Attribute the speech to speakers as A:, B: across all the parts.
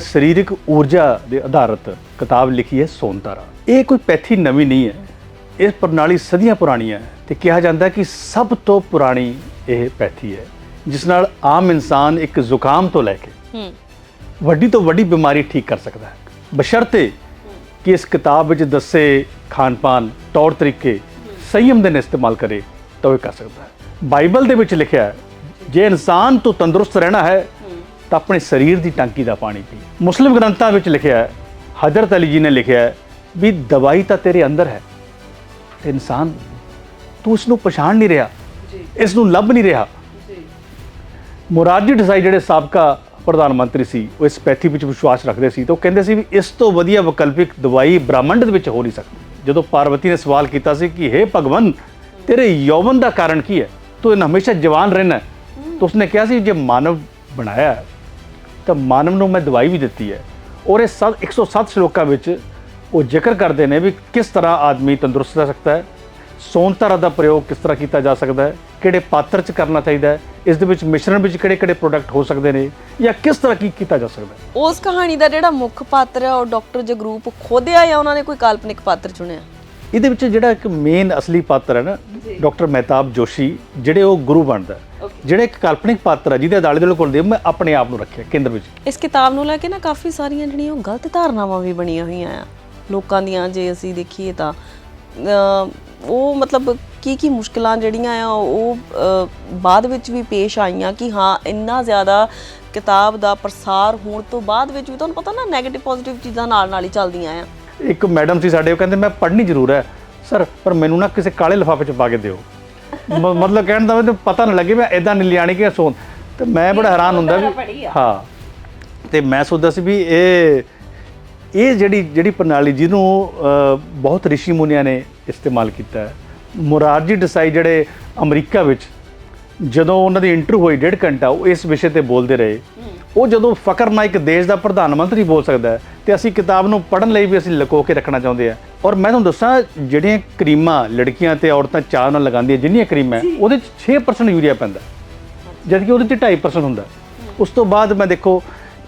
A: ਸਰੀਰਕ ਊਰਜਾ ਦੇ ਆਧਾਰਿਤ ਕਿਤਾਬ ਲਿਖੀ ਹੈ ਸੋਨਤਾਰਾ। ਇਹ ਕੋਈ ਪੈਥੀ ਨਵੀਂ ਨਹੀਂ ਹੈ। ਇਹ ਪ੍ਰਣਾਲੀ ਸਦੀਆਂ ਪੁਰਾਣੀ ਹੈ ਤੇ ਕਿਹਾ ਜਾਂਦਾ ਹੈ ਕਿ ਸਭ ਤੋਂ ਪੁਰਾਣੀ ਇਹ ਪੈਥੀ ਹੈ ਜਿਸ ਨਾਲ ਆਮ ਇਨਸਾਨ ਇੱਕ ਜ਼ੁਕਾਮ ਤੋਂ ਲੈ ਕੇ ਵੱਡੀ ਤੋਂ ਵੱਡੀ ਬਿਮਾਰੀ ਠੀਕ ਕਰ ਸਕਦਾ ਹੈ। ਬਸ਼ਰਤੇ ਕਿ ਇਸ ਕਿਤਾਬ ਵਿੱਚ ਦੱਸੇ ਖਾਣ-ਪਾਨ ਤੌਰ ਤਰੀਕੇ ਸੰਯਮ ਦੇ ਨਾਲ ਇਸਤੇਮਾਲ ਕਰੇ ਤਾਂ ਉਹ ਇਹ ਕਰ ਸਕਦਾ ਹੈ। ਬਾਈਬਲ ਦੇ ਵਿੱਚ ਲਿਖਿਆ ਹੈ ਜੇ ਇਨਸਾਨ ਤੋਂ ਤੰਦਰੁਸਤ ਰਹਿਣਾ ਹੈ ਤਾਂ ਆਪਣੇ ਸਰੀਰ ਦੀ ਟਾਂਕੀ ਦਾ ਪਾਣੀ ਪੀ। ਮੁਸਲਿਮ ਗ੍ਰੰਥਾਂ ਵਿੱਚ ਲਿਖਿਆ ਹੈ ਹਜ਼ਰਤ ਅਲੀ ਜੀ ਨੇ ਲਿਖਿਆ ਹੈ ਵੀ ਦਵਾਈ ਤਾਂ ਤੇਰੇ ਅੰਦਰ ਹੈ ਤੇ ਇਨਸਾਨ ਤੂੰ ਇਸ ਨੂੰ ਪਛਾਣ ਨਹੀਂ ਰਿਹਾ ਇਸ ਨੂੰ ਲੱਭ ਨਹੀਂ ਰਿਹਾ। ਮੁਰਾਰਜੀ ਦੇਸਾਈ ਜਿਹੜੇ ਸਾਬਕਾ ਪ੍ਰਧਾਨ ਮੰਤਰੀ ਸੀ ਉਹ ਇਸ ਪੈਥੀ ਵਿੱਚ ਵਿਸ਼ਵਾਸ ਰੱਖਦੇ ਸੀ ਤਾਂ ਉਹ ਕਹਿੰਦੇ ਸੀ ਵੀ ਇਸ ਤੋਂ ਵਧੀਆ ਵਿਕਲਪਿਕ ਦਵਾਈ ਬ੍ਰਹਮੰਡ ਦੇ ਵਿੱਚ ਹੋ ਨਹੀਂ ਸਕਦੀ। ਜਦੋਂ ਪਾਰਵਤੀ ਨੇ ਸਵਾਲ ਕੀਤਾ ਸੀ ਕਿ हे ਭਗਵਾਨ ਤੇਰੇ ਯੌਵਨ ਦਾ ਕਾਰਨ ਕੀ ਹੈ? ਤੂੰ ਇਹਨਾਂ ਹਮੇਸ਼ਾ ਜਵਾਨ ਰਹਿਣਾ ਹੈ। ਤਾਂ ਉਸਨੇ ਕਿਹਾ ਸੀ ਜੇ ਮਾਨਵ ਬਣਾਇਆ ਹੈ, ਤਾਂ ਮਾਨਵ ਨੂੰ ਮੈਂ ਦਵਾਈ ਵੀ ਦਿੱਤੀ ਹੈ। ਔਰ ਇਹ ਸੱਤ 107 ਸ਼ਲੋਕਾਂ ਵਿੱਚ ਉਹ ਜ਼ਿਕਰ ਕਰਦੇ ਨੇ ਵੀ ਕਿਸ ਤਰ੍ਹਾਂ ਆਦਮੀ ਤੰਦਰੁਸਤ ਰਹਿ ਸਕਦਾ ਹੈ ਸੋਨਤਰਾ ਦਾ ਪ੍ਰਯੋਗ ਕਿਸ ਤਰ੍ਹਾਂ ਕੀਤਾ ਜਾ ਸਕਦਾ ਹੈ ਕਿਹੜੇ ਪਾਤਰ 'ਚ ਕਰਨਾ ਚਾਹੀਦਾ ਹੈ ਇਸ ਦੇ ਵਿੱਚ ਮਿਸ਼ਰਣ ਵਿੱਚ ਕਿਹੜੇ ਕਿਹੜੇ ਪ੍ਰੋਡਕਟ ਹੋ ਸਕਦੇ ਨੇ ਜਾਂ ਕਿਸ ਤਰ੍ਹਾਂ ਕੀ ਕੀਤਾ ਜਾ ਸਕਦਾ ਹੈ।
B: ਉਸ ਕਹਾਣੀ ਦਾ ਜਿਹੜਾ ਮੁੱਖ ਪਾਤਰ ਹੈ ਉਹ ਡਾਕਟਰ ਜਗਰੂਪ ਖੋਦਿਆ ਜਾਂ ਉਹਨਾਂ ਨੇ ਕੋਈ ਕਾਲਪਨਿਕ ਪਾਤਰ ਚੁਣਿਆ?
A: ਇਹਦੇ ਵਿੱਚ ਜਿਹੜਾ ਇੱਕ ਮੇਨ ਅਸਲੀ ਪਾਤਰ ਹੈ ਨਾ ਡਾਕਟਰ ਮਹਿਤਾਬ ਜੋਸ਼ੀ ਜਿਹੜੇ ਉਹ ਗੁਰੂ ਬਣਦਾ ਹੈ। ਜਿਹੜੇ ਇੱਕ ਕਾਲਪਨਿਕ ਪਾਤਰ ਹੈ ਜਿਹਦੇ ਆਲੇ ਦੁਆਲੇ ਕੋਲ ਦੇ ਮੈਂ ਆਪਣੇ ਆਪ ਨੂੰ ਰੱਖਿਆ ਕੇਂਦਰ ਵਿੱਚ।
B: ਇਸ ਕਿਤਾਬ ਨੂੰ ਲੈ ਕੇ ਨਾ ਕਾਫੀ ਸਾਰੀਆਂ ਜਿਹੜੀਆਂ ਉਹ ਗਲਤ ਧਾਰਨਾਵਾਂ ਵੀ ਬਣੀਆਂ ਹੋਈਆਂ ਆ। ਲੋਕਾਂ ਦੀਆਂ ਜੇ ਅਸੀਂ ਦੇਖੀਏ ਤਾਂ ਉਹ ਮਤਲਬ ਕੀ ਕੀ ਮੁਸ਼ਕਲਾਂ ਜਿਹੜੀਆਂ ਆ ਉਹ ਬਾਅਦ ਵਿੱਚ ਵੀ ਪੇਸ਼ ਆਈਆਂ ਕਿ ਹਾਂ ਇੰਨਾ ਜ਼ਿਆਦਾ ਕਿਤਾਬ ਦਾ ਪ੍ਰਸਾਰ ਹੋਣ ਤੋਂ ਬਾਅਦ ਵਿੱਚ ਵੀ ਤੁਹਾਨੂੰ ਪਤਾ ਨਾ 네ਗੇਟਿਵ ਪੋਜ਼ਿਟਿਵ ਚੀਜ਼ਾਂ ਨਾਲ ਨਾਲ ਹੀ ਚੱਲਦੀਆਂ ਆ।
A: ਇੱਕ ਮੈਡਮ ਸੀ ਸਾਡੇ ਉਹ ਕਹਿੰਦੇ ਮੈਂ ਪੜ੍ਹਨੀ ਜ਼ਰੂਰ ਹੈ। ਸਰ ਪਰ ਮੈਨੂੰ ਨਾ ਕਿਸੇ ਕਾਲੇ ਲਿਫਾਫੇ 'ਚ ਪਾ ਕੇ ਦਿਓ। ਮ- ਮਤਲਬ ਕਹਿਣ ਦਾ ਮੈਨੂੰ ਪਤਾ ਨਾ ਲੱਗੇ ਮੈਂ ਇਦਾਂ ਨਹੀਂ ਲਿਆਣੀ ਕਿ ਸੋਨ। ਤੇ ਮੈਂ ਬੜਾ ਹੈਰਾਨ ਹੁੰਦਾ ਵੀ ਹਾਂ। ਤੇ ਮੈਂ ਸੋਚਦਾ ਸੀ ਵੀ ਇਹ ਇਹ ਜਿਹੜੀ ਜਿਹੜੀ ਪ੍ਰਣਾਲੀ ਜਿਹਨੂੰ ਅ, ਬਹੁਤ ਰਿਸ਼ੀ ਮੁਨੀਆਂ ਨੇ ਇਸਤੇਮਾਲ ਕੀਤਾ ਹੈ। ਮੁਰਾਰਜੀ ਦੇਸਾਈ ਜਿਹੜੇ ਅਮਰੀਕਾ ਵਿੱਚ ਜਦੋਂ ਉਹਨਾਂ ਦੀ ਇੰਟਰਵਿਊ ਹੋਈ ਡੇਢ ਘੰਟਾ ਉਹ ਇਸ ਵਿਸ਼ੇ ਤੇ ਬੋਲਦੇ ਰਹੇ। ਉਹ ਜਦੋਂ ਫਕਰ ਨਾਲ ਇੱਕ ਦੇਸ਼ ਦਾ ਪ੍ਰਧਾਨ ਮੰਤਰੀ ਬੋਲ ਸਕਦਾ ਹੈ ਤੇ ਅਸੀਂ ਕਿਤਾਬ ਨੂੰ ਪੜ੍ਹਨ ਲਈ ਵੀ ਅਸੀਂ ਲੁਕੋ ਕੇ ਰੱਖਣਾ ਚਾਹੁੰਦੇ ਆ ਔਰ ਮੈਂ ਤੁਹਾਨੂੰ ਦੱਸਾਂ ਜਿਹੜੀਆਂ ਕਰੀਮਾਂ ਲੜਕੀਆਂ ਤੇ ਔਰਤਾਂ ਚਾਹ ਨਾਲ ਲਗਾਉਂਦੀਆਂ ਜਿੰਨੀਆਂ ਕਰੀਮਾਂ ਉਹਦੇ 'ਚ 6% ਯੂਰੀਆ ਪੈਂਦਾ। ਜਦ ਕਿ ਉਹਦੇ 'ਚ 2.5% ਹੁੰਦਾ। ਉਸ ਤੋਂ ਬਾਅਦ ਮੈਂ ਦੇਖੋ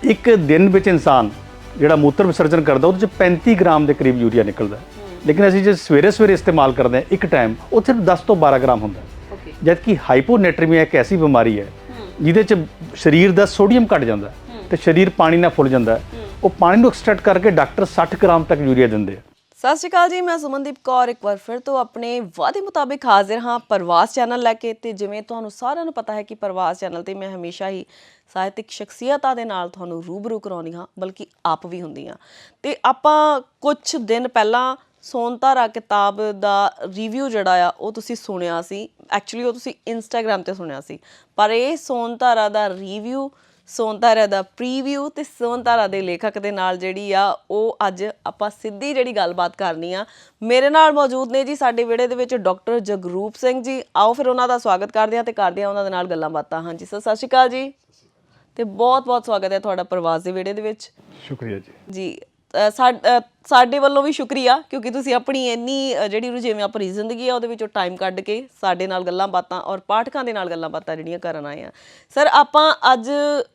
A: ਇੱਕ ਦਿਨ ਵਿੱਚ ਇਨਸਾਨ ਜਿਹੜਾ ਮੂਤਰ ਵਿਸਰਜਨ ਕਰਦਾ ਉਹਦੇ 'ਚ 35 ਗ੍ਰਾਮ ਦੇ ਕਰੀਬ ਯੂਰੀਆ ਨਿਕਲਦਾ। ਲੇਕਿਨ ਅਸੀਂ ਜੇ ਸਵੇਰੇ ਸਵੇਰੇ ਇਸਤੇਮਾਲ ਕਰਦੇ ਹਾਂ ਇੱਕ ਟਾਈਮ ਉਹ ਸਿਰਫ 10 ਤੋਂ 12 ਗ੍ਰਾਮ ਹੁੰਦਾ।
B: ਓਕੇ
A: ਜਦ ਕਿ ਹਾਈਪੋਨੈਟਰੀਮੀਆ ਇੱਕ ਐਸੀ ਬਿਮਾਰੀ ਹੈ ਜਿਹਦੇ 'ਚ ਸਰੀਰ ਦਾ ਸੋਡੀਅਮ ਘਟ ਜਾਂਦਾ ਤੇ ਸਰੀਰ ਪਾਣੀ ਨਾਲ ਫੁੱਲ ਜਾਂਦਾ ਉਹ ਪਾਣੀ ਨੂੰ ਐਕਸਟ੍ਰੈਕਟ ਕਰਕੇ ਡਾਕਟਰ 60 ਗ੍ਰਾਮ ਤੱਕ ਯੂਰੀਆ ਦਿੰਦੇ ਆ।
B: ਸਤਿ ਸ਼੍ਰੀ ਅਕਾਲ ਜੀ ਮੈਂ ਸੁਮਨਦੀਪ ਕੌਰ ਇੱਕ ਵਾਰ ਫਿਰ ਤੋਂ ਆਪਣੇ ਵਾਅਦੇ ਮੁਤਾਬਿਕ ਹਾਜ਼ਰ ਹਾਂ ਪ੍ਰਵਾਸ ਚੈਨਲ ਲੈ ਕੇ ਤੇ ਜਿਵੇਂ ਤੁਹਾਨੂੰ ਸਾਰਿਆਂ ਨੂੰ ਪਤਾ ਹੈ ਕਿ ਪ੍ਰਵਾਸ ਚੈਨਲ ਤੇ ਮੈਂ ਹਮੇਸ਼ਾ ਹੀ ਸਾਹਿਤਿਕ ਸ਼ਖਸੀਅਤਾਂ ਦੇ ਨਾਲ ਤੁਹਾਨੂੰ ਰੂਬਰੂ ਕਰਾਉਂਦੀ ਹਾਂ ਬਲਕਿ ਆਪ ਵੀ ਹੁੰਦੀ ਹਾਂ। ਤੇ ਆਪਾਂ ਕੁਝ ਦਿਨ ਪਹਿਲਾਂ ਸੋਨਤਾਰਾ ਕਿਤਾਬ ਦਾ ਰਿਵਿਊ ਜਿਹੜਾ ਆ ਉਹ ਤੁਸੀਂ ਸੁਣਿਆ ਸੀ। ਐਕਚੁਅਲੀ ਉਹ ਤੁਸੀਂ ਇੰਸਟਾਗ੍ਰam ਤੇ ਸੁਣਿਆ ਸੀ। ਪਰ ਇਹ ਸੋਨਤਾਰਾ ਦਾ ਰਿਵਿਊ ਸੋਨਤਾਰਾ ਦਾ ਪ੍ਰੀਵਿਊ ਤੇ ਸੋਨਤਾਰਾ ਦੇ ਲੇਖਕ ਦੇ ਨਾਲ ਜਿਹੜੀ ਆ ਉਹ ਅੱਜ ਆਪਾਂ ਸਿੱਧੀ ਜਿਹੜੀ ਗੱਲਬਾਤ ਕਰਨੀ ਆ। ਮੇਰੇ ਨਾਲ ਮੌਜੂਦ ਨੇ ਜੀ ਸਾਡੇ ਵਿਹੜੇ ਦੇ ਵਿੱਚ ਡਾਕਟਰ ਜਗਰੂਪ ਸਿੰਘ ਜੀ। ਆਓ ਫਿਰ ਉਹਨਾਂ ਦਾ ਸਵਾਗਤ ਕਰਦੇ ਹਾਂ ਤੇ ਕਰਦੇ ਹਾਂ ਉਹਨਾਂ ਦੇ ਨਾਲ ਗੱਲਾਂ ਬਾਤਾਂ ਹਾਂਜੀ ਸਰ ਸਤਿ ਸ਼੍ਰੀ ਅਕਾਲ ਜੀ। ਤੇ ਬਹੁਤ ਬਹੁਤ ਸਵਾਗਤ ਹੈ ਤੁਹਾਡਾ ਪ੍ਰਵਾਸ ਦੇ ਵਿਹੜੇ ਦੇ ਵਿੱਚ।
A: ਸ਼ੁਕਰੀਆ ਜੀ।
B: ਜੀ ਸਾਡੇ ਵੱਲੋਂ ਵੀ ਸ਼ੁਕਰੀਆ, ਕਿਉਂਕਿ ਤੁਸੀਂ ਆਪਣੀ ਇੰਨੀ ਜਿਹੜੀ ਰੁਝੇਵੇਂ ਆਪਣੀ ਜ਼ਿੰਦਗੀ ਆ, ਉਹਦੇ ਵਿੱਚੋਂ ਟਾਈਮ ਕੱਢ ਕੇ ਸਾਡੇ ਨਾਲ ਗੱਲਾਂ ਬਾਤਾਂ ਔਰ ਪਾਠਕਾਂ ਦੇ ਨਾਲ ਗੱਲਾਂ ਬਾਤਾਂ ਜਿਹੜੀਆਂ ਕਰਨ ਆਏ ਆ। ਸਰ ਆਪਾਂ ਅੱਜ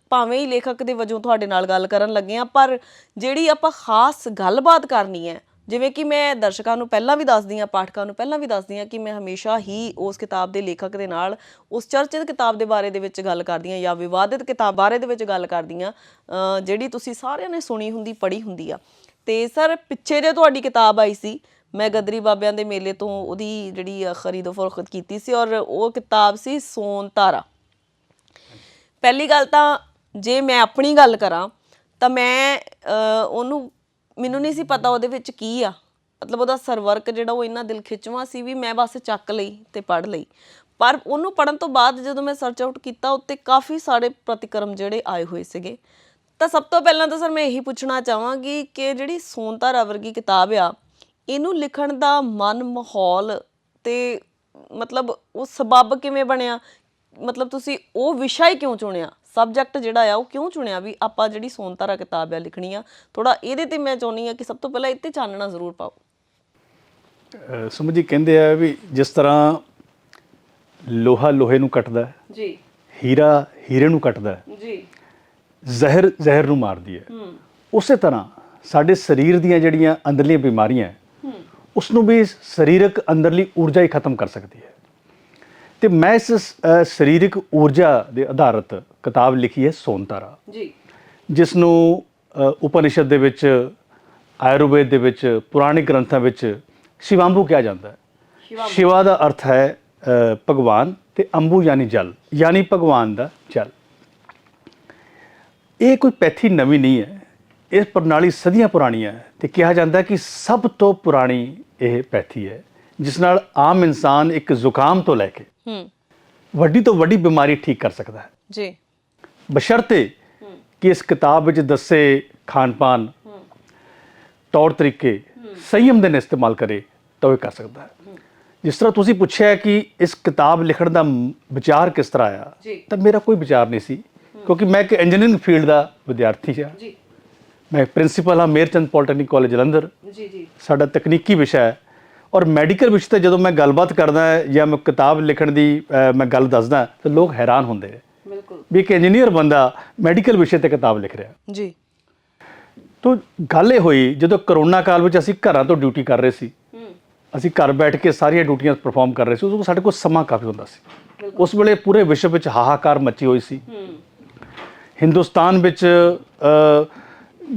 B: ਭਾਵੇਂ ਹੀ ਲੇਖਕ ਦੇ ਵਜੋਂ ਤੁਹਾਡੇ ਨਾਲ ਗੱਲ ਕਰਨ ਲੱਗੇ ਆ, ਪਰ ਜਿਹੜੀ ਆਪਾਂ ਖਾਸ ਗੱਲਬਾਤ ਕਰਨੀ ਹੈ ਜਿਵੇਂ ਕਿ ਮੈਂ ਦਰਸ਼ਕਾਂ ਨੂੰ ਪਹਿਲਾਂ ਵੀ ਦੱਸਦੀ ਆ ਪਾਠਕਾਂ ਨੂੰ ਪਹਿਲਾਂ ਵੀ ਦੱਸਦੀ ਆ ਕਿ ਮੈਂ ਹਮੇਸ਼ਾ ਹੀ ਉਸ ਕਿਤਾਬ ਦੇ ਲੇਖਕ ਦੇ ਨਾਲ ਉਸ ਚਰਚਿਤ ਕਿਤਾਬ ਦੇ ਬਾਰੇ ਦੇ ਵਿੱਚ ਗੱਲ ਕਰਦੀ ਆ ਜਾਂ ਵਿਵਾਦਿਤ ਕਿਤਾਬ ਬਾਰੇ ਦੇ ਵਿੱਚ ਗੱਲ ਕਰਦੀ ਆ ਜਿਹੜੀ ਤੁਸੀਂ ਸਾਰਿਆਂ ਨੇ ਸੁਣੀ ਹੁੰਦੀ ਪੜ੍ਹੀ ਹੁੰਦੀ ਆ। ਤੇ ਸਰ ਪਿੱਛੇ ਜੇ ਤੁਹਾਡੀ ਕਿਤਾਬ ਆਈ ਸੀ ਮੈਂ ਗਦਰੀ ਬਾਬਿਆਂ ਦੇ ਮੇਲੇ ਤੋਂ ਉਹਦੀ ਜਿਹੜੀ ਅ, ਖਰੀਦੋ ਫਰੋਖਤ ਕੀਤੀ ਸੀ ਔਰ ਉਹ ਕਿਤਾਬ ਸੀ ਸੋਨ ਤਾਰਾ। ਪਹਿਲੀ ਗੱਲ ਤਾਂ ਜੇ ਮੈਂ ਆਪਣੀ ਗੱਲ ਕਰਾਂ ਤਾਂ ਮੈਂ ਉਹਨੂੰ ਮੈਨੂੰ ਨਹੀਂ ਸੀ ਪਤਾ ਉਹਦੇ ਵਿੱਚ ਕੀ ਆ। ਮਤਲਬ ਉਹਦਾ ਸਰਵਰਕ ਜਿਹੜਾ ਉਹ ਇੰਨਾ ਦਿਲ ਖਿੱਚਵਾਂ ਸੀ ਵੀ ਮੈਂ ਬਸ ਚੱਕ ਲਈ ਤੇ ਪੜ੍ਹ ਲਈ। ਪਰ ਉਹਨੂੰ ਪੜਨ ਤੋਂ ਬਾਅਦ ਜਦੋਂ ਮੈਂ ਸਰਚ ਆਊਟ ਕੀਤਾ, ਉੱਤੇ ਕਾਫੀ ਸਾਰੇ ਪ੍ਰਤੀਕਰਮ ਜਿਹੜੇ ਆਏ ਹੋਏ ਸੀਗੇ। ਤਾਂ ਸਭ ਤੋਂ ਪਹਿਲਾਂ ਤਾਂ ਸਰ ਮੈਂ ਇਹੀ ਪੁੱਛਣਾ ਚਾਹਾਂਗੀ ਕਿ ਜਿਹੜੀ ਸੋਨਤਾਰਾ ਵਰਗੀ ਕਿਤਾਬ ਆ, ਇਹਨੂੰ ਲਿਖਣ ਦਾ ਮਨ ਮਾਹੌਲ ਤੇ ਮਤਲਬ ਉਹ ਸਬੱਬ ਕਿਵੇਂ ਬਣਿਆ? ਮਤਲਬ ਤੁਸੀਂ ਉਹ ਵਿਸ਼ਾ ਹੀ ਕਿਉਂ ਚੁਣਿਆ? ਸਬਜੈਕਟ ਜਿਹੜਾ ਆ ਉਹ ਕਿਉਂ ਚੁਣਿਆ ਵੀ ਆਪਾਂ ਜਿਹੜੀ ਸੋਨਤਾਰਾ ਕਿਤਾਬ ਆ ਲਿਖਣੀ ਆ ਥੋੜਾ ਇਹਦੇ ਤੇ ਮੈਂ ਚਾਹੁੰਦੀ ਆ ਕਿ ਸਭ ਤੋਂ ਪਹਿਲਾਂ ਇੱਥੇ ਚਾਨਣਾ ਜ਼ਰੂਰ ਪਾਓ।
A: ਜੀ ਕਹਿੰਦੇ ਆ ਵੀ ਜਿਸ ਤਰ੍ਹਾਂ ਲੋਹਾ ਲੋਹੇ ਨੂੰ ਕੱਟਦਾ ਹੈ
B: ਜੀ।
A: ਹੀਰਾ ਹੀਰੇ ਨੂੰ ਕੱਟਦਾ ਹੈ
B: ਜੀ।
A: ਜ਼ਹਿਰ ਜ਼ਹਿਰ ਨੂੰ ਮਾਰਦੀ ਹੈ। ਉਸੇ ਤਰ੍ਹਾਂ ਸਾਡੇ ਸਰੀਰ ਦੀਆਂ ਜਿਹੜੀਆਂ ਅੰਦਰਲੀਆਂ ਬਿਮਾਰੀਆਂ ਹੈ, ਉਸ ਨੂੰ ਵੀ ਸਰੀਰਕ ਅੰਦਰਲੀ ਊਰਜਾ ਹੀ ਖਤਮ ਕਰ ਸਕਦੀ ਹੈ। ਤੇ ਮੈਂ ਇਸ ਅ, ਸਰੀਰਕ ਊਰਜਾ ਦੇ ਆਧਾਰਿਤ ਕਿਤਾਬ ਲਿਖੀ ਹੈ ਸੋਨਤਾਰਾ।
B: ਜੀ।
A: ਜਿਸ ਨੂੰ ਅ, ਉਪਨਿਸ਼ਦ ਦੇ ਵਿੱਚ ਆਯੁਰਵੇਦ ਦੇ ਵਿੱਚ ਪੁਰਾਣੇ ਗ੍ਰੰਥਾਂ ਵਿੱਚ ਸ਼ਿਵਾਂਬੂ ਕਿਹਾ ਜਾਂਦਾ ਹੈ। ਸ਼ਿਵਾ ਦਾ ਅਰਥ ਹੈ ਅ, ਭਗਵਾਨ ਤੇ ਅੰਬੂ ਯਾਨੀ ਜਲ ਯਾਨੀ ਭਗਵਾਨ ਦਾ ਜਲ। ਇਹ ਕੋਈ ਪੈਥੀ ਨਵੀਂ ਨਹੀਂ ਹੈ। ਇਹ ਪ੍ਰਣਾਲੀ ਸਦੀਆਂ ਪੁਰਾਣੀ ਹੈ ਤੇ ਕਿਹਾ ਜਾਂਦਾ ਹੈ ਕਿ ਸਭ ਤੋਂ ਪੁਰਾਣੀ ਇਹ ਪੈਥੀ ਹੈ। ਜਿਸ ਨਾਲ ਆਮ ਇਨਸਾਨ ਇੱਕ ਜ਼ੁਕਾਮ ਤੋਂ ਲੈ ਕੇ
B: ਹੂੰ।
A: ਵੱਡੀ ਤੋਂ ਵੱਡੀ ਬਿਮਾਰੀ ਠੀਕ ਕਰ ਸਕਦਾ ਹੈ।
B: ਜੀ।
A: ਬਸ਼ਰਤੇ ਕਿ ਇਸ ਕਿਤਾਬ ਵਿੱਚ ਦੱਸੇ ਖਾਣ ਪਾਨ ਤੌਰ ਤਰੀਕੇ ਸੰਯਮ ਦੇ ਨਾਲ ਇਸਤੇਮਾਲ ਕਰੇ ਤਾਂ ਉਹ ਕਰ ਸਕਦਾ ਹੈ। ਜਿਸ ਤਰ੍ਹਾਂ ਤੁਸੀਂ ਪੁੱਛਿਆ ਕਿ ਇਸ ਕਿਤਾਬ ਲਿਖਣ ਦਾ ਵਿਚਾਰ ਕਿਸ ਤਰ੍ਹਾਂ ਆਇਆ। ਤਾਂ ਮੇਰਾ ਕੋਈ ਵਿਚਾਰ ਨਹੀਂ ਸੀ ਕਿਉਂਕਿ ਮੈਂ ਇੱਕ ਇੰਜੀਨੀਅਰਿੰਗ ਫੀਲਡ ਦਾ ਵਿਦਿਆਰਥੀ ਹਾਂ।
B: ਜੀ।
A: ਮੈਂ ਪ੍ਰਿੰਸੀਪਲ ਹਾਂ ਮੇਰਚੰਦ ਪੋਲੀਟੈਕਨਿਕ ਕਾਲਜ ਜਲੰਧਰ।
B: ਜੀ ਜੀ।
A: ਸਾਡਾ ਤਕਨੀਕੀ ਵਿਸ਼ਾ ਹੈ। ਔਰ ਮੈਡੀਕਲ ਵਿਸ਼ੇ ਤੇ ਜਦੋਂ ਮੈਂ ਗੱਲਬਾਤ ਕਰਦਾ ਜਾਂ ਮੈਂ ਕਿਤਾਬ ਲਿਖਣ ਦੀ ਮੈਂ ਗੱਲ ਦੱਸਦਾ ਤਾਂ ਲੋਕ ਹੈਰਾਨ ਹੁੰਦੇ ਨੇ।
B: ਬਿਲਕੁਲ।
A: ਵੀ ਇੱਕ ਇੰਜੀਨੀਅਰ ਬੰਦਾ ਮੈਡੀਕਲ ਵਿਸ਼ੇ ਤੇ ਕਿਤਾਬ ਲਿਖ ਰਿਹਾ।
B: ਜੀ।
A: ਤੋ ਗੱਲ ਇਹ ਹੋਈ ਜਦੋਂ ਕਰੋਨਾ ਕਾਲ ਵਿੱਚ ਅਸੀਂ ਘਰਾਂ ਤੋਂ ਡਿਊਟੀ ਕਰ ਰਹੇ ਸੀ ਅਸੀਂ ਘਰ ਬੈਠ ਕੇ ਸਾਰੀਆਂ ਡਿਊਟੀਆਂ ਪਰਫਾਰਮ ਕਰ ਰਹੇ ਸੀ ਉਦੋਂ ਸਾਡੇ ਕੋਲ ਸਮਾਂ ਕਾਫੀ ਹੁੰਦਾ ਸੀ। ਉਸ ਵੇਲੇ ਪੂਰੇ ਵਿਸ਼ਵ ਵਿੱਚ ਹਾਹਾਕਾਰ ਮੱਚੀ ਹੋਈ ਸੀ। ਹਿੰਦੁਸਤਾਨ ਵਿੱਚ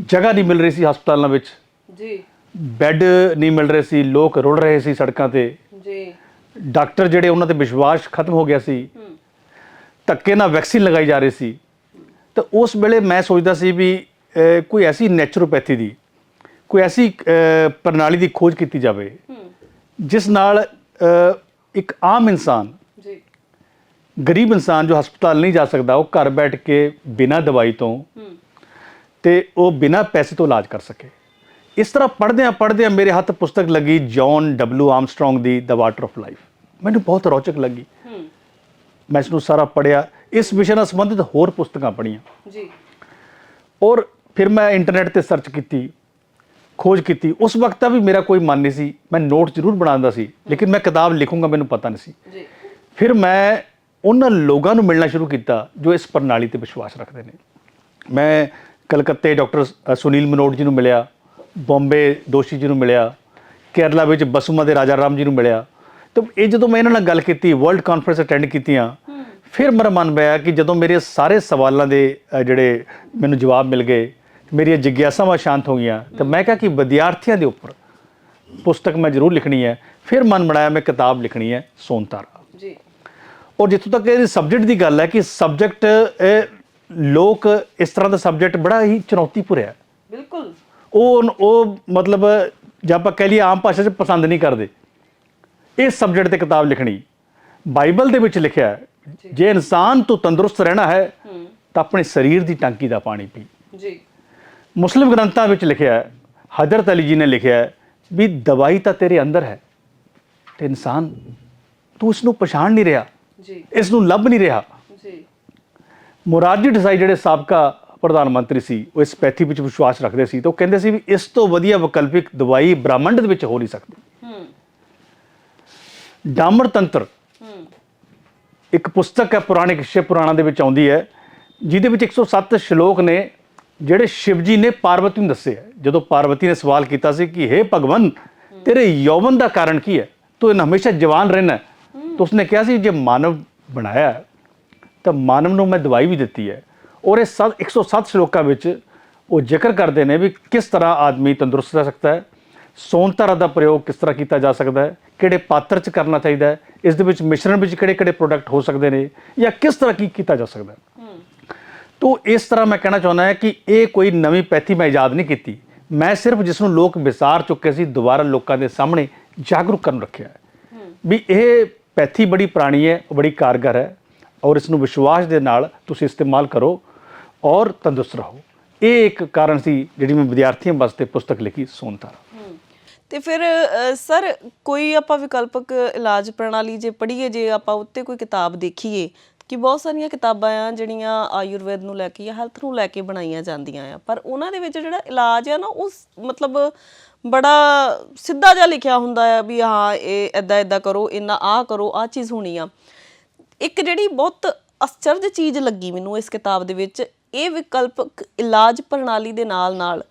A: ਜਗ੍ਹਾ ਨਹੀਂ ਮਿਲ ਰਹੀ ਸੀ ਹਸਪਤਾਲਾਂ ਵਿੱਚ।
B: ਜੀ।
A: ਬੈੱਡ ਨਹੀਂ ਮਿਲ ਰਹੇ ਸੀ ਲੋਕ ਰੁੜ ਰਹੇ ਸੀ ਸੜਕਾਂ ਤੇ।
B: ਜੀ।
A: ਡਾਕਟਰ ਜਿਹੜੇ ਉਹਨਾਂ ਤੇ ਵਿਸ਼ਵਾਸ ਖਤਮ ਹੋ ਗਿਆ ਸੀ ਧੱਕੇ ਨਾਲ ਵੈਕਸੀਨ ਲਗਾਈ ਜਾ ਰਹੀ ਸੀ। ਤਾਂ ਉਸ ਵੇਲੇ ਮੈਂ ਸੋਚਦਾ ਸੀ ਵੀ ਕੋਈ ਐਸੀ ਨੈਚੁਰੋਪੈਥੀ ਦੀ ਕੋਈ ਐਸੀ ਪ੍ਰਣਾਲੀ ਦੀ ਖੋਜ ਕੀਤੀ ਜਾਵੇ ਜਿਸ ਨਾਲ ਇੱਕ ਆਮ ਇਨਸਾਨ
B: ਜੀ।
A: ਗਰੀਬ ਇਨਸਾਨ ਜੋ ਹਸਪਤਾਲ ਨਹੀਂ ਜਾ ਸਕਦਾ ਉਹ ਘਰ ਬੈਠ ਕੇ ਬਿਨਾਂ ਦਵਾਈ ਤੋਂ ਤੇ ਉਹ ਬਿਨਾਂ ਪੈਸੇ ਤੋਂ ਇਲਾਜ ਕਰ ਸਕੇ। ਇਸ ਤਰ੍ਹਾਂ ਪੜ੍ਹਦਿਆਂ ਪੜ੍ਹਦਿਆਂ ਮੇਰੇ ਹੱਥ ਪੁਸਤਕ ਲੱਗੀ ਜੌਨ ਡਬਲਯੂ ਆਰਮਸਟਰੋਂਗ ਦੀ ਦ ਵਾਟਰ ਆਫ ਲਾਈਫ। ਮੈਨੂੰ ਬਹੁਤ ਰੌਚਕ ਲੱਗੀ।
B: ਹੂੰ।
A: ਮੈਂ ਇਸ ਨੂੰ ਸਾਰਾ ਪੜ੍ਹਿਆ। ਇਸ ਵਿਸ਼ੇ ਨਾਲ ਸੰਬੰਧਿਤ ਹੋਰ ਪੁਸਤਕਾਂ ਪੜ੍ਹੀਆਂ।
B: ਜੀ।
A: ਔਰ ਫਿਰ ਮੈਂ ਇੰਟਰਨੈਟ ਤੇ ਸਰਚ ਕੀਤੀ ਖੋਜ ਕੀਤੀ। ਉਸ ਵਕਤ ਤਾਂ ਵੀ ਮੇਰਾ ਕੋਈ ਮਨ ਨਹੀਂ ਸੀ। ਮੈਂ ਨੋਟ ਜ਼ਰੂਰ ਬਣਾਉਂਦਾ ਸੀ ਲੇਕਿਨ ਮੈਂ ਕਿਤਾਬ ਲਿਖੂੰਗਾ ਮੈਨੂੰ ਪਤਾ ਨਹੀਂ ਸੀ।
B: ਜੀ।
A: ਫਿਰ ਮੈਂ ਉਹਨਾਂ ਲੋਕਾਂ ਨੂੰ ਮਿਲਣਾ ਸ਼ੁਰੂ ਕੀਤਾ ਜੋ ਇਸ ਪ੍ਰਣਾਲੀ ਤੇ ਵਿਸ਼ਵਾਸ ਰੱਖਦੇ ਨੇ। ਮੈਂ ਕਲਕੱਤੇ ਡਾਕਟਰ ਸੁਨੀਲ ਮਨੋਟ ਜੀ ਨੂੰ ਮਿਲਿਆ। ਬੰਬੇ ਦੋਸ਼ੀ ਜੀ ਨੂੰ ਮਿਲਿਆ ਕੇਰਲਾ ਵਿੱਚ ਬਸੂਮਾ ਦੇ ਰਾਜਾ ਰਾਮ ਜੀ ਨੂੰ ਮਿਲਿਆ। ਤਾਂ ਇਹ ਜਦੋਂ ਮੈਂ ਇਹਨਾਂ ਨਾਲ ਗੱਲ ਕੀਤੀ ਵਰਲਡ ਕਾਨਫਰੰਸ ਅਟੈਂਡ ਕੀਤੀਆਂ ਫਿਰ ਮੇਰਾ ਮਨ ਪਿਆ ਕਿ ਜਦੋਂ ਮੇਰੇ ਸਾਰੇ ਸਵਾਲਾਂ ਦੇ ਜਿਹੜੇ ਮੈਨੂੰ ਜਵਾਬ ਮਿਲ ਗਏ ਮੇਰੀਆਂ ਜਿਗਿਆਸਾਵਾਂ ਸ਼ਾਂਤ ਹੋ ਗਈਆਂ ਤਾਂ ਮੈਂ ਕਿਹਾ ਕਿ ਵਿਦਿਆਰਥੀਆਂ ਦੇ ਉੱਪਰ ਪੁਸਤਕ ਮੈਂ ਜ਼ਰੂਰ ਲਿਖਣੀ ਹੈ। ਫਿਰ ਮਨ ਬਣਾਇਆ ਮੈਂ ਕਿਤਾਬ ਲਿਖਣੀ ਹੈ ਸੋਨਤਾਰਾ।
B: ਜੀ।
A: ਔਰ ਜਿੱਥੋਂ ਤੱਕ ਇਹਦੀ ਸਬਜੈਕਟ ਦੀ ਗੱਲ ਹੈ ਕਿ ਸਬਜੈਕਟ ਲੋਕ ਇਸ ਤਰ੍ਹਾਂ ਦਾ ਸਬਜੈਕਟ ਬੜਾ ਹੀ ਚੁਣੌਤੀਪੂਰਨ ਹੈ।
B: ਬਿਲਕੁਲ।
A: ਉਹ ਉਹ ਮਤਲਬ ਜੇ ਆਪਾਂ ਕਹਿ ਲਈਏ ਆਮ ਭਾਸ਼ਾ 'ਚ ਪਸੰਦ ਨਹੀਂ ਕਰਦੇ। ਇਸ ਸਬਜੈਕਟ ਤੇ ਕਿਤਾਬ ਲਿਖਣੀ। ਬਾਈਬਲ ਦੇ ਵਿੱਚ ਲਿਖਿਆ ਹੈ ਜੇ। ਇਨਸਾਨ ਤੋਂ ਤੰਦਰੁਸਤ ਰਹਿਣਾ ਹੈ ਤਾਂ ਆਪਣੇ ਸਰੀਰ ਦੀ ਟਾਂਕੀ ਦਾ ਪਾਣੀ ਪੀ।
B: ਜੀ।
A: ਮੁਸਲਿਮ ਗ੍ਰੰਥਾਂ ਵਿੱਚ ਲਿਖਿਆ ਹੈ ਹਜ਼ਰਤ ਅਲੀ ਜੀ ਨੇ ਲਿਖਿਆ ਵੀ ਦਵਾਈ ਤਾਂ ਤੇਰੇ ਅੰਦਰ ਹੈ ਤੇ ਇਨਸਾਨ ਤੂੰ ਇਸ ਨੂੰ ਪਛਾਣ ਨਹੀਂ ਰਿਹਾ।
B: ਜੀ।
A: ਇਸ ਨੂੰ ਲੱਭ ਨਹੀਂ ਰਿਹਾ।
B: ਜੀ।
A: ਮੁਰਾਰਜੀ ਦੇਸਾਈ ਜਿਹੜੇ ਸਾਬਕਾ ਪ੍ਰਧਾਨ ਮੰਤਰੀ ਸੀ ਉਹ ਇਸ ਪੈਥੀ ਵਿੱਚ ਵਿਸ਼ਵਾਸ ਰੱਖਦੇ ਸੀ ਤਾਂ ਉਹ ਕਹਿੰਦੇ ਸੀ ਵੀ ਇਸ ਤੋਂ ਵਧੀਆ ਵਿਕਲਪਿਕ ਦਵਾਈ ਬ੍ਰਹਮੰਡ ਦੇ ਵਿੱਚ ਹੋ ਨਹੀਂ ਸਕਦੀ।
B: ਹੂੰ।
A: ਡਾਮਰ ਤੰਤਰ
B: ਹੂੰ।
A: ਇੱਕ ਪੁਸਤਕ ਹੈ ਪੁਰਾਣੇ ਸ਼ਿਵ ਪੁਰਾਣਾ ਦੇ ਵਿੱਚ ਆਉਂਦੀ ਹੈ ਜਿਹਦੇ ਵਿੱਚ 107 ਸ਼ਲੋਕ ਨੇ ਜਿਹੜੇ ਸ਼ਿਵ ਜੀ ਨੇ ਪਾਰਵਤੀ ਨੂੰ ਦੱਸੇ ਹੈ। ਜਦੋਂ ਪਾਰਵਤੀ ਨੇ ਸਵਾਲ ਕੀਤਾ ਸੀ ਕਿ हे ਭਗਵਨ ਤੇਰੇ ਯੌਵਨ ਦਾ ਕਾਰਨ ਕੀ ਹੈ? ਤੂੰ ਇਹਨਾਂ ਹਮੇਸ਼ਾ ਜਵਾਨ ਰਹਿਣਾ ਤਾਂ ਉਸਨੇ ਕਿਹਾ ਸੀ ਜੇ ਮਾਨਵ ਬਣਾਇਆ ਤਾਂ ਮਾਨਵ ਨੂੰ ਮੈਂ ਦਵਾਈ ਵੀ ਦਿੱਤੀ ਹੈ ਔਰ ਇਹ ਸੱਤ- 107 ਸ਼ਲੋਕਾਂ ਵਿੱਚ ਉਹ ਜ਼ਿਕਰ ਕਰਦੇ ਨੇ ਵੀ ਕਿਸ ਤਰ੍ਹਾਂ ਆਦਮੀ ਤੰਦਰੁਸਤ ਰਹਿ ਸਕਦਾ ਹੈ ਸੋਨਤਰਾ ਦਾ ਪ੍ਰਯੋਗ ਕਿਸ ਤਰ੍ਹਾਂ ਕੀਤਾ ਜਾ ਸਕਦਾ ਹੈ, ਕਿਹੜੇ ਪਾਤਰ 'ਚ ਕਰਨਾ ਚਾਹੀਦਾ ਹੈ, ਇਸ ਦੇ ਵਿੱਚ ਮਿਸ਼ਰਣ ਵਿੱਚ ਕਿਹੜੇ ਕਿਹੜੇ ਪ੍ਰੋਡਕਟ ਹੋ ਸਕਦੇ ਨੇ ਜਾਂ ਕਿਸ ਤਰ੍ਹਾਂ ਕੀ ਕੀਤਾ ਜਾ ਸਕਦਾ ਹੈ। ਤੋ ਇਸ ਤਰ੍ਹਾਂ ਮੈਂ ਕਹਿਣਾ ਚਾਹੁੰਦਾ ਹਾਂ ਕਿ ਇਹ ਕੋਈ ਨਵੀਂ ਪੈਥੀ ਮੈਂ ਯਾਦ ਨਹੀਂ ਕੀਤੀ। ਮੈਂ ਸਿਰਫ ਜਿਸ ਨੂੰ ਲੋਕ ਵਿਸਾਰ ਚੁੱਕੇ ਸੀ, ਦੁਬਾਰਾ ਲੋਕਾਂ ਦੇ ਸਾਹਮਣੇ ਜਾਗਰੂਕ ਕਰਨ ਰੱਖਿਆ ਹੈ। ਵੀ ਇਹ ਪੈਥੀ ਬੜੀ ਪੁਰਾਣੀ ਹੈ, ਬੜੀ ਕਾਰਗਰ ਹੈ ਔਰ ਇਸ ਨੂੰ ਵਿਸ਼ਵਾਸ ਦੇ ਨਾਲ ਤੁਸੀਂ ਇਸਤੇਮਾਲ ਕਰੋ। ਔਰ ਤੰਦਰੁਸਤ ਰਹੋ। ਇਹ ਇੱਕ ਕਾਰਨ ਸੀ ਜਿਹੜੀ ਮੈਂ ਵਿਦਿਆਰਥੀਆਂ ਵਾਸਤੇ ਪੁਸਤਕ ਲਿਖੀ ਸੋਨਤਾਰਾ।
B: ਹਮ, ਤੇ ਫਿਰ ਸਰ ਕੋਈ ਆਪਾਂ ਵਿਕਲਪਕ ਇਲਾਜ ਪ੍ਰਣਾਲੀ ਜੇ ਪੜ੍ਹੀਏ ਜੇ ਆਪਾਂ ਉੱਤੇ ਕੋਈ ਕਿਤਾਬ ਦੇਖੀਏ ਕਿ ਬਹੁਤ ਸਾਰੀਆਂ ਕਿਤਾਬਾਂ ਆ ਜਿਹੜੀਆਂ ਆਯੁਰਵੇਦ ਨੂੰ ਲੈ ਕੇ ਜਾਂ ਹੈਲਥ ਨੂੰ ਲੈ ਕੇ ਬਣਾਈਆਂ ਜਾਂਦੀਆਂ ਆ ਪਰ ਉਹਨਾਂ ਦੇ ਵਿੱਚ ਜਿਹੜਾ ਇਲਾਜ ਆ ਨਾ ਉਸ ਮਤਲਬ ਬੜਾ ਸਿੱਧਾ ਜਿਹਾ ਲਿਖਿਆ ਹੁੰਦਾ ਆ ਵੀ ਹਾਂ ਇਹ ਐਦਾਂ ਐਦਾਂ ਕਰੋ ਇੰਨਾ ਆਹ ਕਰੋ ਆਹ ਚੀਜ਼ ਹੋਣੀ ਆ। ਇੱਕ ਜਿਹੜੀ ਬਹੁਤ ਅਸਚਰਜ ਚੀਜ਼ ਲੱਗੀ ਮੈਨੂੰ ਇਸ ਕਿਤਾਬ ਦੇ ਵਿੱਚ ਇਹ ਵਿਕਲਪਕ ਇਲਾਜ ਪ੍ਰਣਾਲੀ ਦੇ ਨਾਲ ਨਾਲ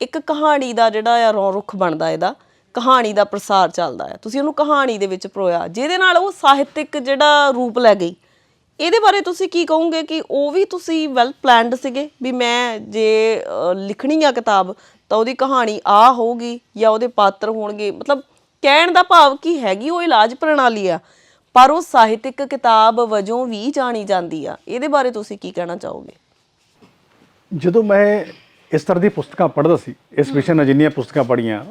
B: ਇੱਕ ਕਹਾਣੀ ਦਾ ਜਿਹੜਾ ਆ ਰੌ ਰੁੱਖ ਬਣਦਾ ਇਹਦਾ, ਕਹਾਣੀ ਦਾ ਪ੍ਰਸਾਰ ਚੱਲਦਾ ਹੈ ਤੁਸੀਂ ਉਹਨੂੰ ਕਹਾਣੀ ਦੇ ਵਿੱਚ ਪਰੋਇਆ, ਜਿਹਦੇ ਨਾਲ ਉਹ ਸਾਹਿਤਿਕ ਜਿਹੜਾ ਰੂਪ ਲੈ ਗਈ। ਇਹਦੇ ਬਾਰੇ ਤੁਸੀਂ ਕੀ ਕਹੋਗੇ ਕਿ ਉਹ ਵੀ ਤੁਸੀਂ ਵੈਲ ਪਲਾਨਡ ਸੀਗੇ ਵੀ ਮੈਂ ਜੇ ਲਿਖਣੀ ਆ ਕਿਤਾਬ, ਤਾਂ ਉਹਦੀ ਕਹਾਣੀ ਆ ਹੋਊਗੀ ਜਾਂ ਉਹਦੇ ਪਾਤਰ ਹੋਣਗੇ? ਮਤਲਬ ਕਹਿਣ ਦਾ ਭਾਵ ਕੀ ਹੈਗੀ ਉਹ ਇਲਾਜ ਪ੍ਰਣਾਲੀ ਆ, ਪਰ ਉਹ ਸਾਹਿਤਿਕ ਕਿਤਾਬ ਵਜੋਂ ਵੀ ਜਾਣੀ ਜਾਂਦੀ ਆ। ਇਹਦੇ ਬਾਰੇ ਤੁਸੀਂ ਕੀ ਕਹਿਣਾ ਚਾਹੋਗੇ?
A: ਜਦੋਂ ਮੈਂ ਇਸ ਤਰ੍ਹਾਂ ਦੀ ਪੁਸਤਕਾਂ ਪੜ੍ਹਦਾ ਸੀ ਇਸ ਵਿਸ਼ੇ ਨਾਲ ਜਿੰਨੀਆਂ ਪੁਸਤਕਾਂ ਪੜ੍ਹੀਆਂ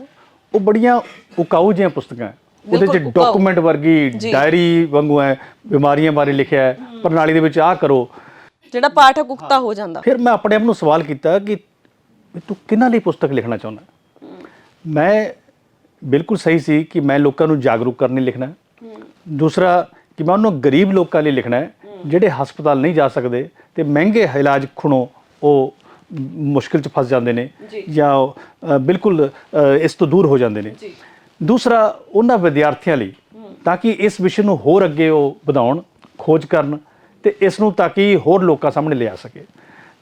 A: ਉਹ ਬੜੀਆਂ ਉਕਾਊ ਜਿਹੀਆਂ ਪੁਸਤਕਾਂ। ਉਹਦੇ ਚ। ਡਾਕੂਮੈਂਟ ਵਰਗੀ ਡਾਇਰੀ ਵਾਂਗੂ ਹੈ ਬਿਮਾਰੀਆਂ ਬਾਰੇ ਲਿਖਿਆ ਹੈ ਪ੍ਰਣਾਲੀ ਦੇ ਵਿੱਚ ਆਹ ਕਰੋ।
B: ਜਿਹੜਾ ਪਾਠਕ ਉਕਤਾ ਹੋ ਜਾਂਦਾ।
A: ਫਿਰ ਮੈਂ ਆਪਣੇ ਆਪ ਨੂੰ ਸਵਾਲ ਕੀਤਾ ਕਿ ਤੂੰ ਕਿਹਨਾਂ ਲਈ ਪੁਸਤਕ ਲਿਖਣਾ ਚਾਹੁੰਦਾ ਮੈਂ ਬਿਲਕੁਲ ਸਹੀ ਸੀ ਕਿ ਮੈਂ ਲੋਕਾਂ ਨੂੰ ਜਾਗਰੂਕ ਕਰਨ ਲਈ ਲਿਖਣਾ। ਦੂਸਰਾ ਕਿ ਮੈਂ ਉਹਨੂੰ ਗਰੀਬ ਲੋਕਾਂ ਲਈ ਲਿਖਣਾ ਹੈ। ਜਿਹੜੇ ਹਸਪਤਾਲ ਨਹੀਂ ਜਾ ਸਕਦੇ ਤੇ ਮਹਿੰਗੇ ਇਲਾਜ ਖੁਣੋ। ਉਹ ਮੁਸ਼ਕਿਲ 'ਚ ਫਸ ਜਾਂਦੇ ਨੇ ਜਾਂ। ਬਿਲਕੁਲ ਇਸ ਤੋਂ ਦੂਰ ਹੋ ਜਾਂਦੇ ਨੇ। ਦੂਸਰਾ ਉਹਨਾਂ ਵਿਦਿਆਰਥੀਆਂ ਲਈ ਤਾਂ ਕਿ ਇਸ ਵਿਸ਼ੇ ਨੂੰ ਹੋਰ ਅੱਗੇ ਉਹ ਵਧਾਉਣ ਖੋਜ ਕਰਨ ਤੇ ਇਸ ਨੂੰ ਤਾਂ ਕਿ ਹੋਰ ਲੋਕਾਂ ਸਾਹਮਣੇ ਲਿਆ ਸਕੇ।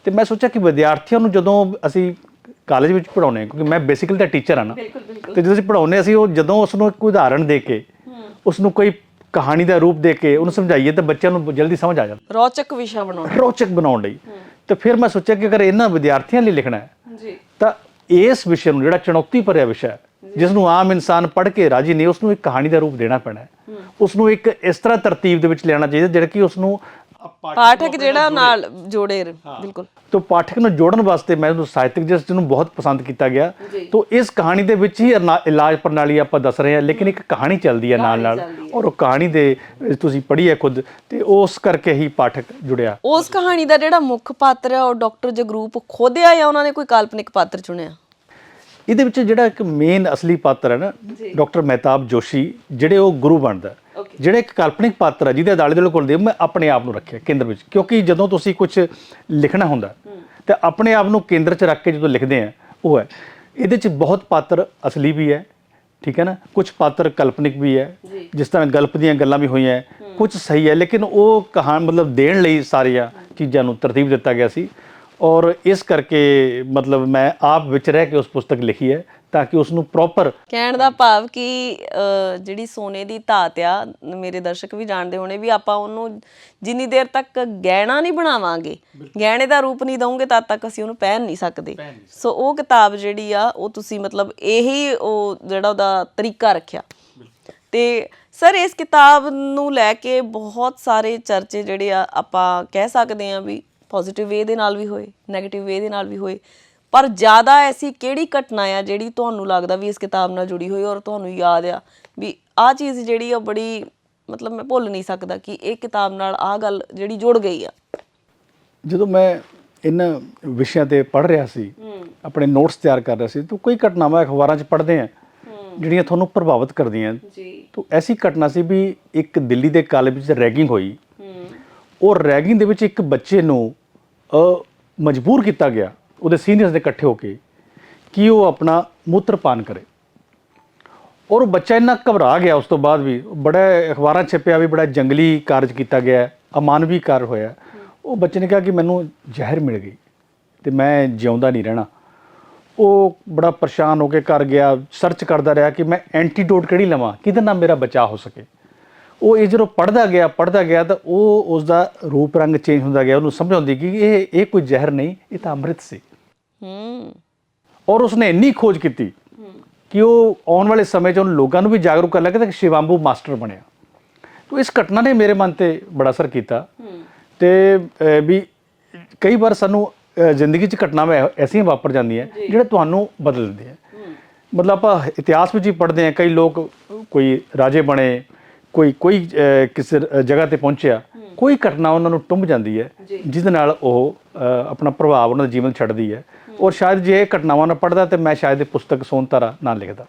A: ਤੇ ਮੈਂ ਸੋਚਿਆ ਕਿ ਵਿਦਿਆਰਥੀਆਂ ਨੂੰ ਜਦੋਂ ਅਸੀਂ ਕਾਲਜ ਵਿੱਚ ਪੜਾਉਨੇ ਹਾਂ ਕਿਉਂਕਿ ਮੈਂ ਬੇਸਿਕਲੀ ਤਾਂ ਟੀਚਰ ਹਾਂ ਨਾ ਤੇ ਜਦੋਂ ਅਸੀਂ ਪੜਾਉਨੇ ਅਸੀਂ ਉਹ ਜਦੋਂ ਉਸ ਨੂੰ ਇੱਕ ਉਦਾਹਰਣ ਦੇ ਕੇ ਉਸ ਨੂੰ ਕੋਈ ਕਹਾਣੀ ਦਾ ਰੂਪ ਦੇ ਕੇ ਉਹਨੂੰ ਸਮਝਾਈਏ ਤਾਂ ਬੱਚਿਆਂ ਨੂੰ ਜਲਦੀ ਸਮਝ ਆ ਜਾਂਦਾ।
B: ਰੌਚਕ ਵਿਸ਼ਾ ਬਣਾਉਣਾ
A: ਰੋਚਕ ਬਣਾਉਣ ਲਈ। ਤੇ ਫਿਰ ਮੈਂ ਸੋਚਿਆ ਕਿ ਅਗਰ ਇਹਨਾਂ ਵਿਦਿਆਰਥੀਆਂ ਲਈ ਲਿਖਣਾ ਹੈ
B: ਜੀ।
A: ਤਾਂ ਇਸ ਵਿਸ਼ੇ ਨੂੰ ਜਿਹੜਾ ਚੁਣੌਤੀ ਭਰਿਆ ਵਿਸ਼ਾ ਹੈ ਜਿਸ ਨੂੰ ਆਮ ਇਨਸਾਨ ਪੜ੍ਹ ਕੇ ਰਾਜੀ ਨਹੀਂ ਉਸ ਨੂੰ ਇੱਕ ਕਹਾਣੀ ਦਾ ਰੂਪ ਦੇਣਾ ਪੈਣਾ ਹੈ। ਉਸ ਨੂੰ ਇੱਕ ਇਸ ਤਰ੍ਹਾਂ ਤਰਤੀਬ ਦੇ ਵਿੱਚ ਲਿਆਉਣਾ ਚਾਹੀਦਾ ਜਿਹੜਾ ਕਿ ਉਸ ਨੂੰ
B: ਪਾਠਕ ਜਿਹੜਾ ਨਾਲ ਜੋੜੇ ਬਿਲਕੁਲ।
A: ਤੋਂ ਪਾਠਕ ਨੂੰ ਜੋੜਨ ਵਾਸਤੇ ਮੈਂ ਉਹਨੂੰ ਸਾਹਿਤਿਕ ਜਿਸ ਨੂੰ ਬਹੁਤ ਪਸੰਦ ਕੀਤਾ ਗਿਆ ਤੋਂ ਇਸ ਕਹਾਣੀ ਦੇ ਵਿੱਚ ਹੀ ਇਲਾਜ ਪ੍ਰਣਾਲੀ ਆਪਾਂ ਦੱਸ ਰਹੇ ਹਾਂ ਲੇਕਿਨ ਇੱਕ ਕਹਾਣੀ ਚੱਲਦੀ ਹੈ ਨਾਲ ਨਾਲ। ਔਰ ਉਹ ਕਹਾਣੀ ਦੇ ਤੁਸੀਂ ਪੜ੍ਹੀ ਹੈ ਖੁਦ ਤੇ ਉਸ ਕਰਕੇ ਹੀ ਪਾਠਕ ਜੁੜਿਆ।
B: ਉਸ ਕਹਾਣੀ ਦਾ ਜਿਹੜਾ ਮੁੱਖ ਪਾਤਰ ਹੈ ਉਹ ਡਾਕਟਰ ਜਗਰੂਪ ਖੋਦਿਆ ਜਾਂ ਉਹਨਾਂ ਨੇ ਕੋਈ ਕਾਲਪਨਿਕ ਪਾਤਰ ਚੁਣਿਆ?
A: ਇਹਦੇ ਵਿੱਚ ਜਿਹੜਾ ਇੱਕ ਮੇਨ ਅਸਲੀ ਪਾਤਰ ਹੈ ਨਾ ਡਾਕਟਰ ਮਹਿਤਾਬ ਜੋਸ਼ੀ ਜਿਹੜੇ ਉਹ ਗੁਰੂ ਬਣਦਾ। ਹੈ। ਜਿਹੜੇ ਇੱਕ ਕਾਲਪਨਿਕ ਪਾਤਰ ਹੈ ਜਿਹਦੇ ਦਾਲੇ ਦੇ ਕੋਲ ਦੇ ਮੈਂ ਆਪਣੇ ਆਪ ਨੂੰ ਰੱਖਿਆ ਕੇਂਦਰ ਵਿੱਚ। ਕਿਉਂਕਿ ਜਦੋਂ ਤੁਸੀਂ ਕੁਝ ਲਿਖਣਾ ਹੁੰਦਾ ਤੇ ਆਪਣੇ ਆਪ ਨੂੰ ਕੇਂਦਰ 'ਚ ਰੱਖ ਕੇ ਜਦੋਂ ਲਿਖਦੇ ਆ ਉਹ ਹੈ। ਇਹਦੇ 'ਚ ਬਹੁਤ ਪਾਤਰ ਅਸਲੀ ਵੀ ਹੈ ਠੀਕ ਹੈ ਨਾ? ਕੁਝ ਪਾਤਰ ਕਾਲਪਨਿਕ ਵੀ ਹੈ ਜਿਸ ਤਰ੍ਹਾਂ ਗਲਪ ਦੀਆਂ ਗੱਲਾਂ ਵੀ ਹੋਈਆਂ ਕੁਝ ਸਹੀ ਹੈ ਲੇਕਿਨ ਉਹ ਕਹਾਣ ਮਤਲਬ ਦੇਣ ਲਈ ਸਾਰੀਆਂ ਚੀਜ਼ਾਂ ਨੂੰ ਤਰਤੀਬ ਦਿੱਤਾ ਗਿਆ ਸੀ। ਔਰ ਇਸ ਕਰਕੇ ਮਤਲਬ ਮੈਂ ਆਪ ਵਿੱਚ ਰਹਿ ਕੇ ਉਸ ਪੁਸਤਕ ਲਿਖੀ ਹੈ ਤਾਂ ਕਿ ਉਸ ਨੂੰ ਪ੍ਰੋਪਰ
B: ਕਹਿਣ ਦਾ ਭਾਵ ਕਿ ਜਿਹੜੀ ਸੋਨੇ ਦੀ ਧਾਤ ਆ ਮੇਰੇ ਦਰਸ਼ਕ ਵੀ ਜਾਣਦੇ ਹੋਣੇ ਵੀ ਆਪਾਂ ਉਹਨੂੰ ਜਿੰਨੀ ਦੇਰ ਤੱਕ ਗਹਿਣਾ ਨਹੀਂ ਬਣਾਵਾਂਗੇ ਗਹਿਣੇ ਦਾ ਰੂਪ ਨਹੀਂ ਦਵਾਂਗੇ ਤਦ ਤੱਕ ਅਸੀਂ ਉਹਨੂੰ ਪਹਿਨ ਨਹੀਂ ਸਕਦੇ। ਸੋ ਉਹ ਕਿਤਾਬ ਜਿਹੜੀ ਆ ਉਹ ਤੁਸੀਂ ਮਤਲਬ ਇਹੀ ਉਹ ਜਿਹੜਾ ਉਹਦਾ ਤਰੀਕਾ ਰੱਖਿਆ। ਤੇ ਸਰ ਇਸ ਕਿਤਾਬ ਨੂੰ ਲੈ ਕੇ ਬਹੁਤ ਸਾਰੇ ਚਰਚੇ ਜਿਹੜੇ ਆ ਆਪਾਂ ਕਹਿ ਸਕਦੇ ਆ ਵੀ ਪੋਜ਼ਿਟਿਵ ਵੇ ਦੇ ਨਾਲ ਵੀ ਹੋਏ 네ਗੇਟਿਵ ਵੇ ਦੇ ਨਾਲ ਵੀ ਹੋਏ। ਪਰ ਜ਼ਿਆਦਾ ਐਸੀ ਕਿਹੜੀ ਘਟਨਾ ਆ ਜਿਹੜੀ ਤੁਹਾਨੂੰ ਲੱਗਦਾ ਵੀ ਇਸ ਕਿਤਾਬ ਨਾਲ ਜੁੜੀ ਹੋਈ ਔਰ ਤੁਹਾਨੂੰ ਯਾਦ ਆ? ਵੀ ਆਹ ਚੀਜ਼ ਜਿਹੜੀ ਆ ਬੜੀ ਮਤਲਬ ਮੈਂ ਭੁੱਲ ਨਹੀਂ ਸਕਦਾ ਕਿ ਇਹ ਕਿਤਾਬ ਨਾਲ ਆਹ ਗੱਲ ਜਿਹੜੀ ਜੁੜ ਗਈ ਆ।
A: ਜਦੋਂ ਮੈਂ ਇਹਨਾਂ ਵਿਸ਼ਿਆਂ ਤੇ ਪੜ੍ਹ ਰਿਹਾ ਸੀ ਆਪਣੇ ਨੋਟਸ ਤਿਆਰ ਕਰ ਰਿਹਾ ਸੀ ਤਾਂ ਕੋਈ ਘਟਨਾਵਾਂ ਅਖਬਾਰਾਂ 'ਚ ਪੜ੍ਹਦੇ ਆ ਜਿਹੜੀਆਂ ਤੁਹਾਨੂੰ ਪ੍ਰਭਾਵਿਤ ਕਰਦੀਆਂ।
B: ਜੀ।
A: ਤਾਂ ਐਸੀ ਘਟਨਾ ਸੀ ਵੀ ਇੱਕ ਦਿੱਲੀ ਦੇ ਕਾਲਜ ਵਿੱਚ ਰੈਗਿੰਗ ਹੋਈ। ਉਹ ਰੈਗਿੰਗ ਦੇ ਵਿੱਚ ਇੱਕ ਬੱਚੇ ਨੂੰ ਮਜਬੂਰ ਕੀਤਾ ਗਿਆ, ਉਹਦੇ ਸੀਨੀਅਰਸ ਦੇ ਇਕੱਠੇ ਹੋ ਕੇ, ਕਿ ਉਹ ਆਪਣਾ ਮੂਤਰਪਾਨ ਕਰੇ। ਔਰ ਉਹ ਬੱਚਾ ਇੰਨਾ ਘਬਰਾ ਗਿਆ ਉਸ ਤੋਂ ਬਾਅਦ ਵੀ, ਬੜਾ ਅਖਬਾਰਾਂ ਛਪਿਆ ਵੀ ਬੜਾ ਜੰਗਲੀ ਕਾਰਜ ਕੀਤਾ ਗਿਆ, ਅਮਾਨਵੀ ਕਾਰਜ ਹੋਇਆ। ਉਹ ਬੱਚੇ ਨੇ ਕਿਹਾ ਕਿ ਮੈਨੂੰ ਜ਼ਹਿਰ ਮਿਲ ਗਈ ਤੇ ਮੈਂ ਜਿਉਂਦਾ ਨਹੀਂ ਰਹਿਣਾ। ਉਹ ਬੜਾ ਪਰੇਸ਼ਾਨ ਹੋ ਕੇ ਘਰ ਗਿਆ ਸਰਚ ਕਰਦਾ ਰਿਹਾ ਕਿ ਮੈਂ ਐਂਟੀਡੋਟ ਕਿਹੜੀ ਲਵਾਂ, ਕਿਹਦੇ ਨਾਲ ਮੇਰਾ ਬਚਾਅ ਹੋ ਸਕੇ। ਉਹ ਇਹ ਜਦੋਂ ਪੜਦਾ ਗਿਆ ਪੜਦਾ ਗਿਆ ਤਾਂ ਉਹ ਉਸ ਦਾ ਰੂਪ ਰੰਗ ਚੇਂਜ ਹੁੰਦਾ ਗਿਆ। ਉਹਨੂੰ ਸਮਝ ਆਉਂਦੀ ਕਿ ਇਹ ਇਹ ਕੋਈ ਜ਼ਹਿਰ ਨਹੀਂ ਇਹ ਤਾਂ ਅੰਮ੍ਰਿਤ ਸੀ।
B: ਹੂੰ।
A: ਔਰ ਉਸਨੇ ਇੰਨੀ ਖੋਜ ਕੀਤੀ ਕਿ ਉਹ ਆਉਣ ਵਾਲੇ ਸਮੇਂ 'ਚ ਉਹਨ ਲੋਕਾਂ ਨੂੰ ਵੀ ਜਾਗਰੂਕ ਕਰਨ ਲੱਗਾ ਤੇ ਸ਼ਿਵਾਂਬੂ ਮਾਸਟਰ ਬਣਿਆ। ਤੋ ਇਸ ਘਟਨਾ ਨੇ ਮੇਰੇ ਮਨ ਤੇ ਬੜਾ ਅਸਰ ਕੀਤਾ। ਤੇ ਵੀ ਕਈ ਵਾਰ ਸਾਨੂੰ ਜ਼ਿੰਦਗੀ 'ਚ ਘਟਨਾਵਾਂ ਐਸੀਆਂ ਵਾਪਰ ਜਾਂਦੀਆਂ ਜਿਹੜੇ ਤੁਹਾਨੂੰ ਬਦਲ ਦਿੰਦੇ ਆ ਮਤਲਬ ਆਪਾਂ ਇਤਿਹਾਸ ਵਿੱਚ ਹੀ ਪੜ੍ਹਦੇ ਆ ਕਈ ਲੋਕ ਕੋਈ ਰਾਜੇ ਬਣੇ ਕੋਈ ਕੋਈ ਕਿਸੇ ਜਗ੍ਹਾ ਤੇ ਪਹੁੰਚਿਆ ਕੋਈ ਘਟਨਾ ਉਹਨਾਂ ਨੂੰ ਟੁੰਬ ਜਾਂਦੀ ਹੈ ਜਿਹਦੇ ਨਾਲ ਉਹ ਆਪਣਾ ਪ੍ਰਭਾਵ ਉਹਨਾਂ ਦੇ ਜੀਵਨ ਛੱਡਦੀ ਹੈ। ਔਰ ਸ਼ਾਇਦ ਜੇ ਇਹ ਘਟਨਾਵਾਂ ਨਾ ਪੜ੍ਹਦਾ ਤੇ ਮੈਂ ਸ਼ਾਇਦ ਇਹ ਪੁਸਤਕ ਸੋਨਤਾਰਾ ਨਾ ਲਿਖਦਾ।